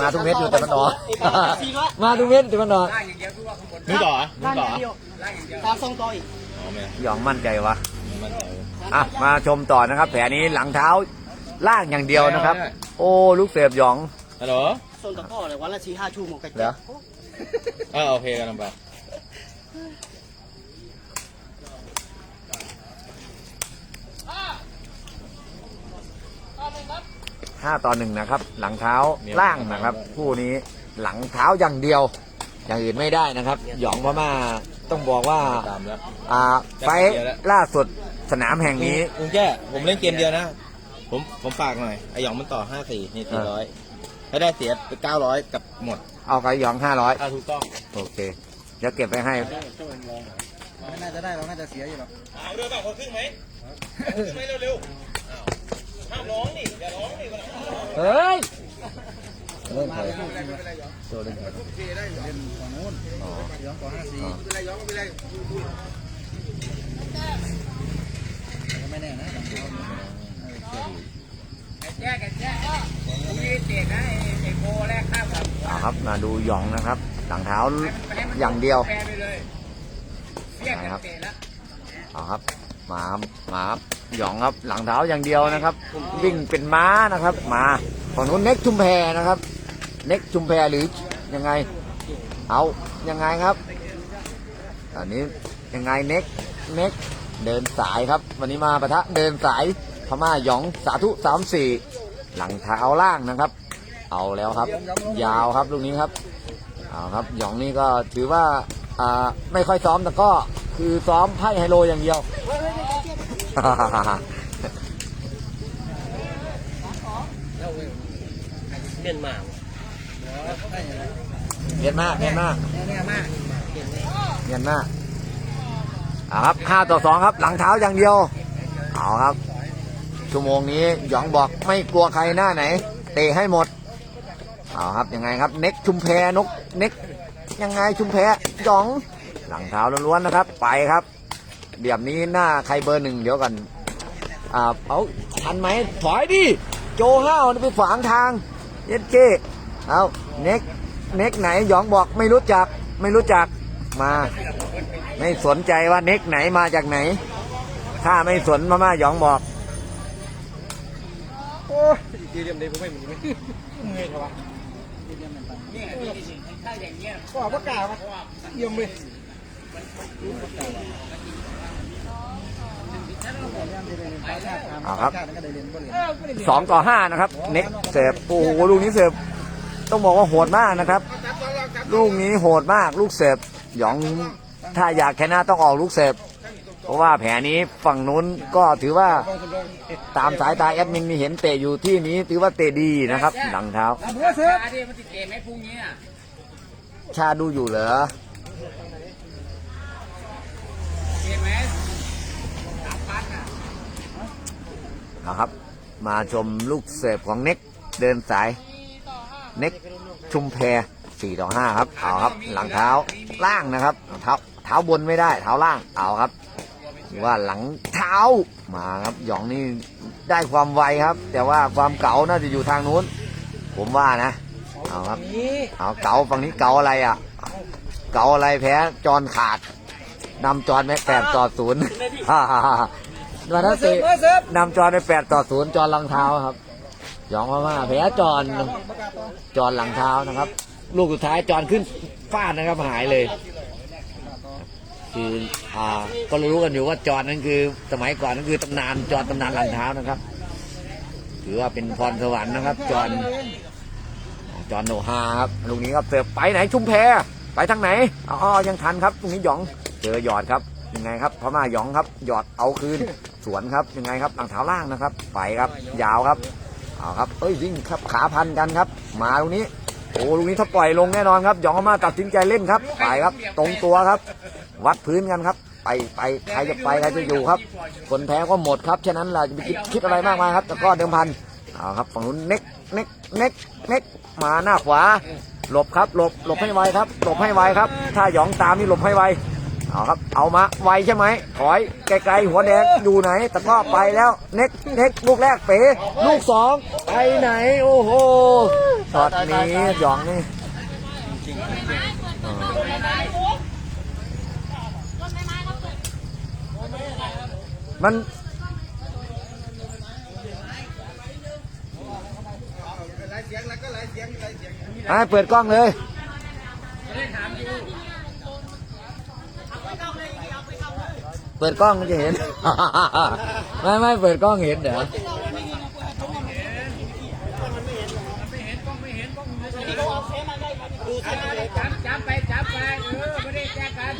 มาทุกเม็ดอยู่แต่มันออกมาทุกเม็ดแต่มันออกมึงต่อเหรอมึล่างงต่ออย่างเดียวตามทรงต่ออีกอ๋อไม่หยองมั่นใจวะไม่มั่นใจอะมาชมต่อนะครับ แผลนี้หลังเท้าล่างอย่างเดียวนะครับ โอ้ลูกเสือบหยองฮัลโหลทรงตะก้อเลยวันละสี่ห้าชั่วโมงกันเหรอเออโอเคกันลำบากห้าต่อหนึ่งนะครับ หลังเท้าล่างนะครับ คู่นี้หลังเท้าอย่างเดียว อย่างอื่นไม่ได้นะครับ หยองพม่าต้องบอกว่าตามแล้วอ่าไฟล์ล่าสุดสนามแห่งนี้ลุงแจ้ผมเล่นเกมเดียวนะ ผมผมฝากหน่อยไอหยองมันต่อห้าสี่นี่สี่ร้อยถ้าได้เสียไปเก้าร้อยกับหมด เอาไก่หยองห้าร้อยอ่าถูกต้อง โอเค เดี๋ยวเก็บไว้ให้ไม่น่าจะได้เราน่าจะเสียอยู่หรอกเอาเรือแบบคนครึ่งไหมครึ่งไหมเร็วๆ อย่าร้องเฮ้ยเริ่มไปโจเล่นไปได้เล่นฝั่งนู้นย้อนต่อห้าสี่ไม่แน่นะเอาครับมาดูหยองนะครับ หลังเท้าอย่างเดียวนะครับเอาครับ มา มาครับ หยองครับหลังเท้าอย่างเดียวนะครับ วิ่งเป็นม้านะครับ มาฝั่งนู้นเน็กชุมแพนะครับ เน็กชุมแพหรือยังไง เอายังไงครับตอนนี้ยังไงเน็กเน็กเดินสายครับ วันนี้มาปะทะเดินสายพม่าหยองสาธุสามสี่หลังเท้าล่างนะครับ เอาแล้วครับ ยาวครับลูกนี้ครับเอาครับหยองนี่ก็ถือว่าอ่าไม่ค่อยซ้อมแต่ก็คือซ้อมไพ่ไฮโลอย่างเดียว เล่นมาเย็นมากเย็นมาเนี่ยมากเย็นมาเอาครับห้าต่อสองครับ หลังเท้าอย่างเดียว เอาครับ ชั่วโมงนี้หยองบอกไม่กลัวใครหน้าไหน เตะให้หมด เอาครับยังไงครับ เน็กชุมแพนก เน็กยังไงชุมแพหยอง หลังเท้าล้วนๆนะครับ ไปครับ เดี๋ยวนี้หน้าใครเบอร์หนึ่งเดี๋ยวกันอ่าเอาทันไหมถอยดิโจห้าวไปขวางทางเย็ดเก้เอาเน็กเน็กไหนหยองบอกไม่รู้จักไม่รู้จักมา ไม่สนใจว่าเน็กไหนมาจากไหนถ้าไม่สนมาม่าหยองบอกโอ้ยดีเรียมเลยผมไม่เหมือนไม่เงยครับก็ประกาศว่าเยี่ยมเลย เอาครับสองต่อห้านะครับ เน็กเสิร์ฟโอ้โหลูกนี้เสิร์ฟต้องบอกว่าโหดมากนะครับ ลูกนี้โหดมากลูกเสิร์ฟหยองถ้าอยากชนะต้องออกลูกเสิร์ฟเพราะว่าแผลนี้ฝั่งนู้นก็ถือว่าตามสายตาแอดมินมีเห็นเตะอยู่ที่นี้ถือว่าเตะดีนะครับ หลังเท้าบัวเสืออันนี้มันติดเกมไหมพรุ่งนี้อะชาดูอยู่เหรอ เกมไหมสามพันอะ เอาครับ มาชมลูกเสิร์ฟของเน็กเดินสาย เน็กชุมแพสี่ต่อห้าครับเอาครับ หลังเท้าล่างนะครับเท้าเท้าบนไม่ได้เท้าล่างเอาครับหรือว่าหลังเท้ามาครับหยองนี่ได้ความไวครับ แต่ว่าความเก๋าน่าจะอยู่ทางนู้น ผมว่านะเอาครับเอาเก๋าฝั่งนี้เก๋าอะไรอะ เก๋าอะไรแพ้จอนขาดนำจอนแม็กแปดต่อศูนย์ฮ่าฮ่าฮ่า วันนั้นเตะบัวเสือนำจอนไปแปดต่อศูนย์จอนหลังเท้าครับหยองมาม่าแพ้จอนจอนหลังเท้านะครับ ลูกสุดท้ายจอนขึ้นฟาดนะครับหายเลย คืออ่าก็รู้กันอยู่ว่าจอนนั่นคือ สมัยก่อนนั่นคือตำนานจอนตำนานหลังเท้านะครับถือว่าเป็นพรสวรรค์นะครับ จอนจอนโนฮาครับลูกนี้ครับเสิร์ฟไปไหนชุมแพไปทางไหนอ๋อยังทันครับตรงนี้หยองเจอหยอดครับยังไงครับพม่าหยองครับหยอดเอาคืน สวนครับยังไงครับหลังเท้าล่างนะครับ ไปครับยาวครับเอาครับเอ้ยวิ่งครับขาพันกันครับ มาตรงนี้โอ้ลูกนี้ถ้าปล่อยลงแน่นอนครับหยองเอามาตัดสินใจเล่นครับไปครับ ตรงตัวครับ วัดพื้นกันครับ ไปไปใครจะไปใครจะอยู่ครับ คนแพ้ก็หมดครับฉะนั้นเราจะไปคิดคิดอะไรมากมายครับแต่ก็เดิมพันเอาครับฝั่งนู้นเน็กเน็กเน็กเน็กมาหน้าขวาหลบครับหลบหลบให้ไวครับ หลบให้ไวครับ ถ้าหยองตามนี่หลบให้ไว เอาครับ เอามาไวใช่ไหมถอยไกลๆหัวแดงอยู่ไหนแต่ก็ไปแล้วเน็กเน็กลูกแรกเป๋ลูกสองไปไหน โอ้โหช็อตนี้หยองนี่อ่ามันอ่าเปิดกล้องเลย เปิดกล้องมันจะเห็น ไม่ไม่เปิดกล้องเห็นเดี๋ยวจับจับไปจับไปเออไม่ได้แจ้งกัน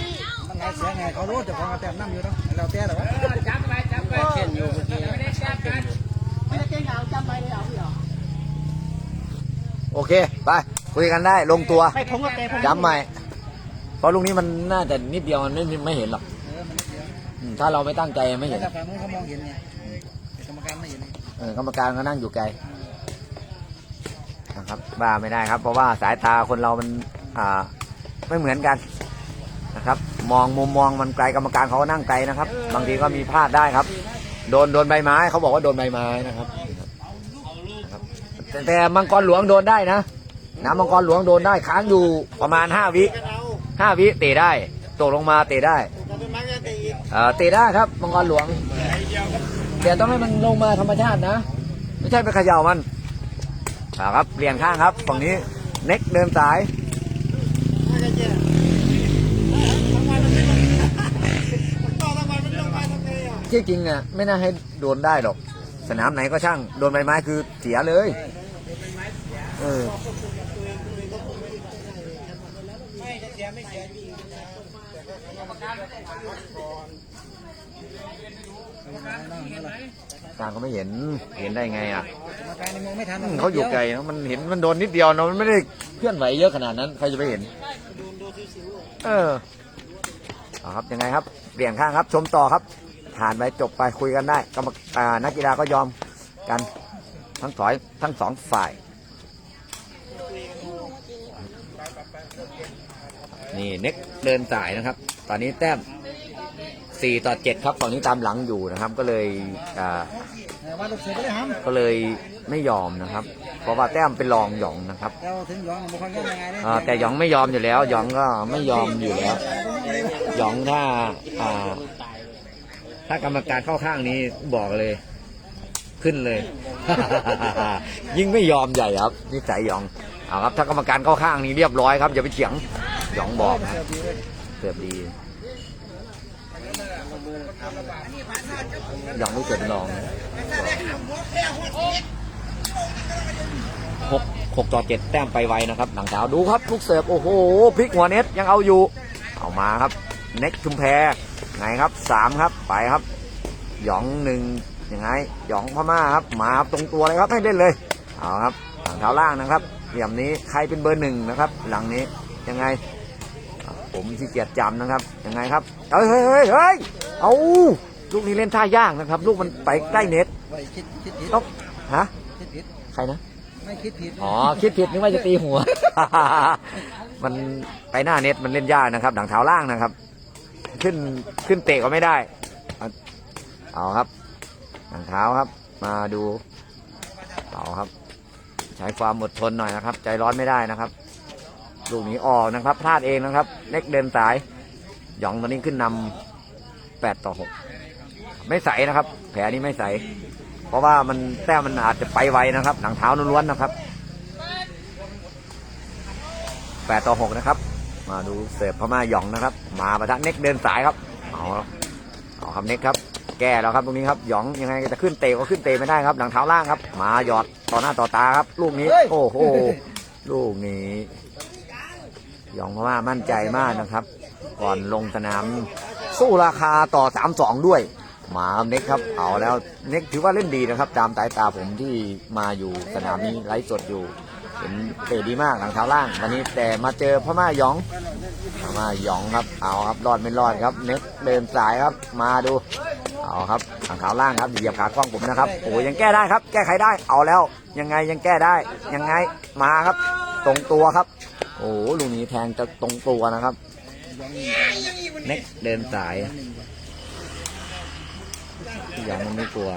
มันไงเสียไงเขารู้แต่ของเอาแต้มน้ำอยู่เนาะเราแต้หรอวะเออจับไปจับไปเช่นอยู่ไม่ได้แจ้งกันโอเค ไป คุยกันได้ลงตัวไม่ผมก็เตะผมจำใหม่เพราะลูกนี้มันน่าจะนิดเดียวมันไม่ไม่เห็นหรอก ถ้าเราไม่ตั้งใจไม่เห็นแต่ฝั่งนู้นเขามองเห็นไงแต่กรรมการไม่เห็นไงเออกรรมการก็นั่งอยู่ไกลนะครับบ้าไม่ได้ครับ เพราะว่าสายตาคนเรามันอ่าไม่เหมือนกันนะครับ มองมุมมองมันไกลกรรมการเขาก็นั่งไกลนะครับ บางทีก็มีพลาดได้ครับ โดนโดนใบไม้เขาบอกว่าโดนใบไม้นะครับนะครับแต่แต่มังกรหลวงโดนได้นะน้ำมังกรหลวงโดนได้ค้างอยู่ประมาณห้าวิห้าวิเตะได้ตกลงมาเตะได้ เตะได้ครับมังกรหลวงแต่ต้องให้มันลงมาธรรมชาตินะ ไม่ใช่ไปเขย่ามันครับเปลี่ยนข้างครับฝั่งนี้เน็กเดินสายที่จริงอะไม่น่าให้โดนได้หรอก สนามไหนก็ช่าง โดนใบไม้คือเสียเลยเออไม่เสียไม่เสีย การก็ไม่เห็นเห็นได้ไงอะกรรมการในมองไม่ทันอืมเขาอยู่ไกลนะมันเห็นมันโดนนิดเดียวเนอะมันไม่ได้เคลื่อนไหวเยอะขนาดนั้นใครจะไปเห็น เออเอาครับยังไงครับเปลี่ยนข้างครับ ชมต่อครับผ่านไปจบไปคุยกันได้กรรมอ่านักกีฬาก็ยอมกันทั้งสอยทั้งสองฝ่าย นี่เน็กเดินสายนะครับ ตอนนี้แต้ม สี่ต่อเจ็ดครับฝั่งนี้ตามหลังอยู่นะครับ ก็เลยอ่าก็เลยไม่ยอมนะครับ เพราะว่าแต้มเป็นรองหยองนะครับอ่าแต่หยองไม่ยอมอยู่แล้วหยองก็ไม่ยอมอยู่แล้วหยองถ้าอ่าถ้ากรรมการเข้าข้างนี้บอกเลย ขึ้นเลย ยิ่งไม่ยอมใหญ่ครับนิสัยหยองเอาครับ ถ้ากรรมการเข้าข้างนี้เรียบร้อยครับอย่าไปเถียงหยองบอกนะเกือบดี ยองไม่เกิดลองนะหกหกต่อเจ็ดแต้มไปไวนะครับหลังเท้าดูครับลูกเสิร์ฟโอ้โหพลิกหัวเน็ตยังเอาอยู่ เอามาครับเน็กชุมแพไงครับสามครับไปครับ หยองหนึ่งยังไงหยองพม่าครับมาครับตรงตัวเลยครับให้เล่นเลยเอาครับหลังเท้าล่างนะครับเหลี่ยมนี้ใครเป็นเบอร์หนึ่งนะครับ หลังนี้ยังไง ผมที่เกียจจำนะครับยังไงครับเฮ้ยเฮ้ยเฮ้ยเฮ้ยเอาลูกนี้เล่นท่ายากนะครับ ลูกมันไปใกล้เน็ตไว้คิดคิดผิดต้องฮะคิดผิดใครนะไม่คิดผิดอ๋อคิดผิดนึกว่าจะตีหัว มันไปหน้าเน็ตมันเล่นยากนะครับดังเท้าล่างนะครับ ขึ้นขึ้นเตะก็ไม่ได้ เอาเอาครับดังเท้าครับ มาดูเอาครับ ใช้ความอดทนหน่อยนะครับ ใจร้อนไม่ได้นะครับ ลูกนี้ออกนะครับ พลาดเองนะครับเน็กเดินสาย หยองตอนนี้ขึ้นนำแปดต่อหกไม่ใสนะครับ แผลนี้ไม่ใส เพราะว่ามันแต้มมันอาจจะไปไวนะครับหนังเท้าล้วนๆนะครับแปดต่อหกนะครับ มาดูเสิร์ฟพม่าหยองนะครับ มาประทะเน็กเดินสายครับเอาเอาครับเน็กครับ แก้แล้วครับตรงนี้ครับหยองยังไงจะขึ้นเตะก็ขึ้นเตะไม่ได้ครับ หลังเท้าล่างครับ มาหยอดต่อหน้าต่อตาครับ ลูกนี้ โอ้โหลูกนี้ห ยองพม่ามั่นใจมากนะครับ ก่อนลงสนามสู้ราคาต่อสามสองด้วย มาเน็กครับเอาแล้วเน็กถือว่าเล่นดีนะครับ ตามสายตาผมที่มาอยู่สนามนี้ไลฟ์สดอยู่เห็นเตะดีมากหลังเท้าล่างวันนี้แต่มาเจอพม่าหยองพม่าหยองครับเอาครับรอดไม่รอดครับ เน็กเดินสายครับมาดูเอาครับหลังเท้าล่างครับเหยียบขากล้องผมนะครับโอ้ยังแก้ได้ครับ แก้ไขได้เอาแล้วยังไงยังแก้ได้ยังไงมาครับตรงตัวครับ โอ้ลูกนี้แทงจะตรงตัวนะครับ เน็กเดินสายอย่างมันไม่กลัว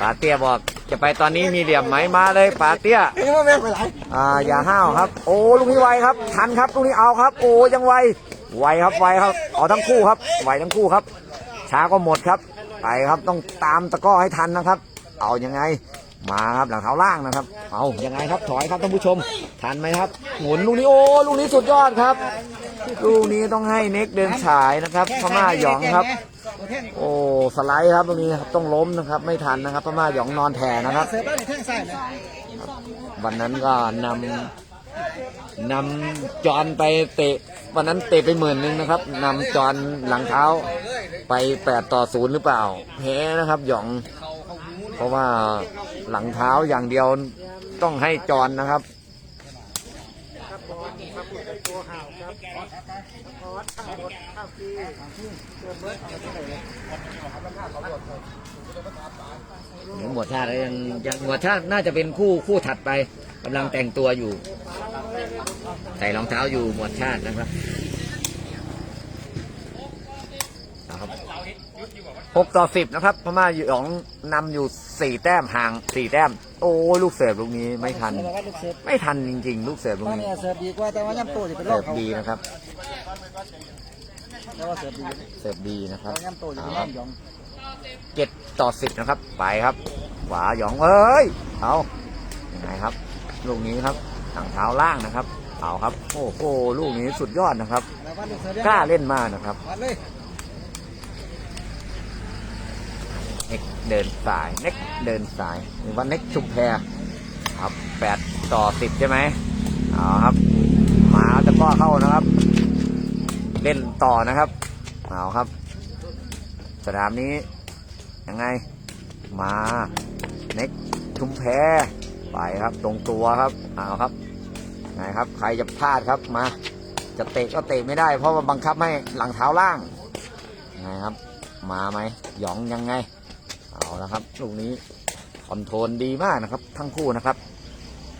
ป๋าเตี้ยบอกจะไปตอนนี้มีเหลี่ยมไหมมาเลยป๋าเตี้ยอ่าอย่าห้าวครับ โอ้ลุงนี้ไวครับ ทันครับลุงนี้เอาครับ โอ้ยังไวไวครับไวครับเอาทั้งคู่ครับไวทั้งคู่ครับ ช้าก็หมดครับ ไปครับต้องตามตะก้อให้ทันนะครับ เอายังไง มาครับหลังเท้าล่างนะครับ เอายังไงครับถอยครับท่านผู้ชม ทันไหมครับ หมุนลูกนี้โอ้ลูกนี้สุดยอดครับลูกนี้ต้องให้เน็กเดินฉายนะครับพม่าหยองครับ โอ้สไลด์ครับตรงนี้ครับต้องล้มนะครับ ไม่ทันนะครับพม่าหยองนอนแผ่นะครับ วันนั้นก็นำนำจอนไปเตะ วันนั้นเตะไปหมื่นหนึ่งนะครับนำจอนหลังเท้าไปแปดต่อศูนย์หรือเปล่าแพ้นะครับหยอง เพราะว่าหลังเท้าอย่างเดียวต้องให้จอนนะครับหมวดชาติยังยังหมวดชาติน่าจะเป็นคู่คู่ถัดไป กำลังแต่งตัวอยู่ ใส่รองเท้าอยู่หมวดชาตินะครับนะครับหกต่อสิบนะครับพม่าหยองนำอยู่สี่แต้มห่างสี่แต้ม โอ้ยลูกเสิร์ฟลูกนี้ไม่ทันแต่ว่าลูกเสิร์ฟไม่ทันจริง ๆ ลูกเสิร์ฟลูกตอนนี้นี้เสิร์ฟดีกว่าแต่ว่าย่ำโตจะเป็นรอเสิบร์ฟเขาดีนะครับแต่ว่าเสิร์ฟดีเสิร์ฟดีนะคแต่รับว่าย่ำโตจะเป็นรอบหยองเจ็ดต่อสิบนะครับ ไปครับขวาหยองเอ้ยเอายังไงครับ ลูกนี้ครับทางเท้าล่างนะครับเอาครับ โอ้โหลูกนี้สุดยอดนะครับแล้วว่าลูกเสิร์ฟกล้าเล่นมากนะครับวัดเลยเน็กเดินสายเน็กเดินสายหรือว่าเน็กชุมแพรครับแปดต่อสิบใช่ไหมเอาครับ มาตะกร้อเข้านะครับ เล่นต่อนะครับเอาครับ สนามนี้ยังไง มาเน็กชุมแพ ไปครับตรงตัวครับเอาครับไงครับ ใครจะพลาดครับมา จะเตะก็เตะไม่ได้ เพราะว่าบังคับให้หลังเท้าล่างไงครับ มาไหมหยองยังไง เอาละครับลูกนี้คอนโทรลดีมากนะครับ ทั้งคู่นะครับ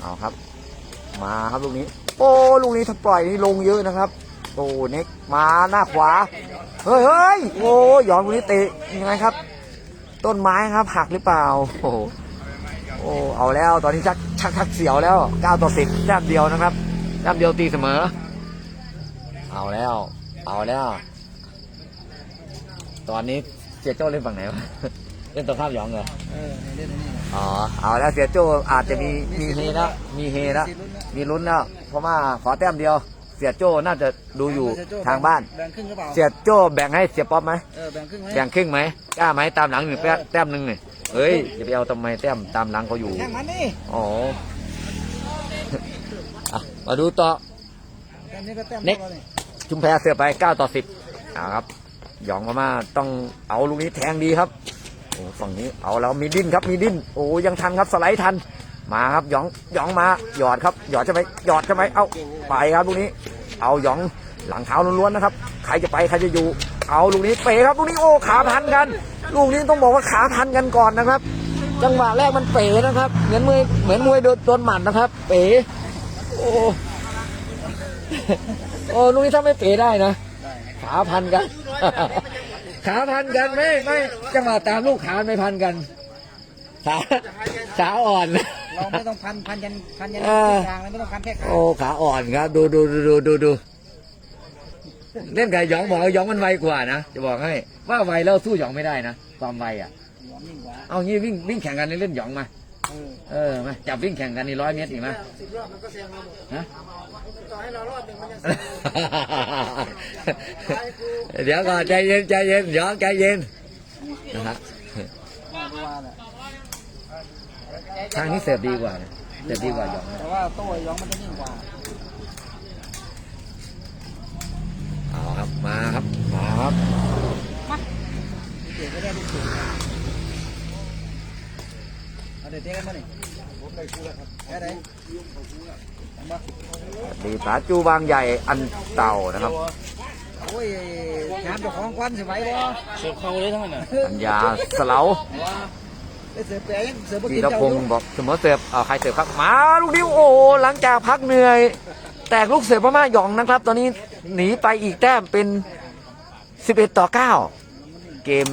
เอาครับ มาครับลูกนี้ โอ้ลูกนี้ถ้าปล่อยนี่ลงเยอะนะครับโอ้เน็กมาหน้าขวาเฮ้ยเฮ้ยโอ้หยองลูกนี้เตะยังไงครับ ต้นไม้ครับหักหรือเปล่าโอ้ โหโอ้เอาแล้วตอนนี้ชักชักชักเสียวแล้ว9ต่อ10แต้มเดียวนะครับแต้มเดียวตีเสมอ เอาแล้ว เอาแล้ว ตอนนี้เสียโจ้เล่นฝั่งไหนวะเล่นตรงข้ามหยองเหรอเออเล่นอันนี้นะอ๋อเอาแล้วเสียโจ้อาจจะมีมีเฮแล้วมีเฮแล้วมีลุ้นนะมีลุ้นแล้วเพราะว่าขอแต้มเดียว เสียโจ้น่าจะดูอยู่ทางบ้าน แบ่งครึ่งหรือเปล่าเสียโจ้แบ่งให้เสียป๊อปไหมเออแบ่งครึ่งไหมแบ่งครึ่งไหมกล้าไหมตามหลังหนึ่งแต้มแต้มหนึ่งเนี่ย เฮ้ยจะไปเอาทำไมแต้มตามหลังเขาอยู่แข่งมันนี่อ๋ออะมาดูต่อแต้มนี้ก็แต้มเน็กท่ารานี่ชุมแพเสือไป9ต่อ10อ่าครับหยองมามาต้องเอาลูกนี้แทงดีครับโอ้ฝั่งนี้เอาแล้วมีดิ้นครับมีดิ้นโอ้ยังทันครับสไลด์ทันมาครับหยองหยองมาหยอดครับหยอดจะไปหยอดจะไปเอาไปครับลูกนี้ เอาหยองหลังเท้าล้วนๆนะครับ ใครจะไปใครจะอยู่ เอาลูกนี้เป๋ครับลูกนี้โอ้ขาพันกัน ลูกนี้ต้องบอกว่าขาพันกันก่อนนะครับ จังหวะแรกมันเป๋นะครับ เหมือนมวยเหมือนมวยโดนโดนหมัดนะครับ เป๋โอ้โอ้ลูกนี้ถ้าไม่เป๋ได้นะขาพันกัน ขาพันกันไม่ไม่จังหวะตามลูกขาไม่พันกันขาขาอ่อนเราไม่ต้องพันพันยันพันยันเออกลางเลยไม่ต้องพันแค่ขาโอ้ขาอ่อนครับ ดูดูดูดูดูดู เล่นกับหยองบอกว่าหยองมันไวกว่านะจะบอกให้ว่าไวแล้วสู้หยองไม่ได้นะความไวอะ หยองยิ่งกว่าเอางี้วิ่งวิ่งแข่งกันเล่นหยองมาเออเออมาจับวิ่งแข่งกันนี่ร้อยเมตรอีกไหมสิบรอบมันก็เสียงเราหมดฮะ ต่อให้เรารอบหนึ่งมันยังเดี๋ยวก่อนใจเย็นใจเย็นหยองใจเย็นนะครับไม่รู้ว่าแหละทางนี้เสิร์ฟดีกว่านะเสิร์ฟดีกว่าหยองแต่ว่าโต้ยองมันจะยิ่งกว่า เอาครับมาครับมาครับมาเตะก็ได้ลูกเตะเอาเดี๋ยวเตะกันมาหนิผมไปคู่แล้วครับแค่ไหนเอามาดีปาจูบางใหญ่อันเต่านะครับโอ้ยงานเจ้าของควันสิไหวบ่เสิร์ฟเข้าเลยทั้งนั้นน่ะปัญญาสเลาเสือแปลงเสือบกินรเจ้าพองยู่ศ์บอกเสมอเสิร์ฟเอาใครเสิร์ฟครับมาลูกนี้โอ้หลังจากพักเหนื่อย แตกลูกเสิร์ฟพม่าหยองนะครับ ตอนนี้หนีไปอีกแต้มเป็น 11 ต่อ 9 เกม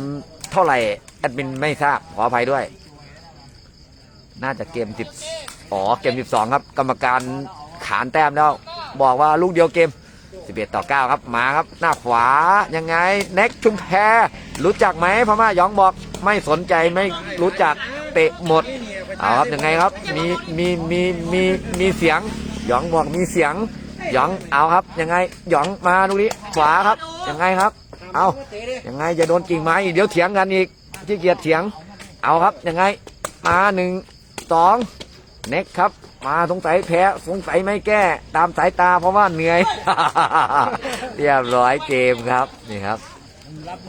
เท่าไหร่แอดมินไม่ทราบขออภัยด้วย น่าจะเกมสิบอ๋อเกมสิบสองครับ กรรมการขานแต้มแล้ว บอกว่าลูกเดียวเกม 11 ต่อ 9 ครับมาครับ หน้าขวายังไงเน็กชุมแพรู้จักไหมพม่ายองบอกไม่สนใจไม่รู้จักเตะหมดเอาครับยังไงครับมีมีมีมีมีเสียง หยองบอกมีเสียงหยองเอาครับ ยังไงหยองมาดูนี้ขวาครับ ยังไงครับ เอายังไงจะโดนกิ่งไม้อีกเดี๋ยวเถียงกันอีกขี้เกียจเถียง เอาครับยังไง มาหนึ่งสองเน็กครับ มาสงสัยแพ้สงสัยไม่แก้ ตามสายตาเพราะว่าเหนื่อย เรียบร้อยเกมครับนี่ครับ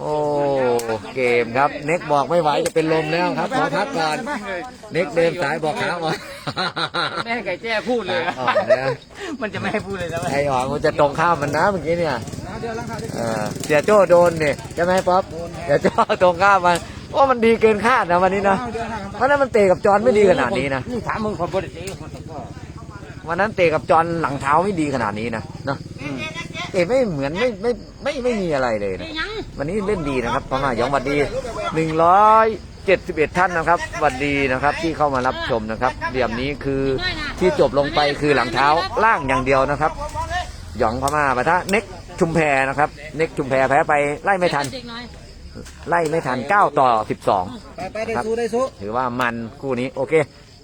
โอ้เกมครับ เน็กบอกไม่ไหวจะเป็นลมแล้วครับขอพักก่อนเน็กเดินสายบอกขาอ่อนไม่ให้ไก่แจ้พูดเลยอ่อนนะมันจะไม่ให้พูดเลยนะไอ้หวังมันจะตรงข้ามมันนะเมื่อกี้เนี่ยเออเสียโจ้โดนเนี่ยใช่ไหมป๊อปเสียโจ้ตรงข้ามมันโอ้มันดีเกินคาดนะวันนี้นะวันนั้นมันเตะกับจอนไม่ดีขนาดนี้นะนี่ถามมึงคนบริสุทธิ์คนตะก้อวันนั้นเตะกับจอนหลังเท้าไม่ดีขนาดนี้นะเนาะ เตะไม่เหมือนไม่ไม่ไม่ไม่มีอะไรเลยนะวันนี้เล่นดีนะครับพม่ายองหวัดดีหนึ่งร้อยเจ็ดสิบเอ็ดท่านนะครับหวัดดีนะครับที่เข้ามารับชมนะครับเดี่ยมนี้คือที่จบลงไปคือหลังเท้าล่างอย่างเดียวนะครับหยองพม่าปะทะเน็กชุมแพนะครับ เน็กชุมแพแพ้ไปไล่ไม่ทัน ไล่ไม่ทัน 9 ต่อ 12ไปไปได้สู้ได้สู้ถือว่ามันคู่นี้โอเค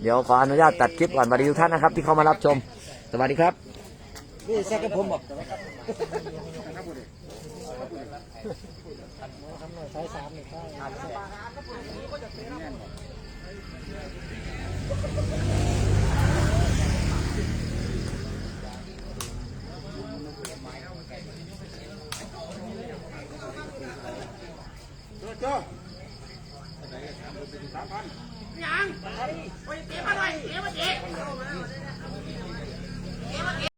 เดี๋ยวขออนุญาตตัดคลิปก่อนสวัสดีทุกท่านนะครับ ที่เข้ามารับชม สวัสดีครับ นี่แซ่กับผมบอกใช้สามหนึ่งเก้จ้ายังไปเก็บมาเลยเก็บมาเก็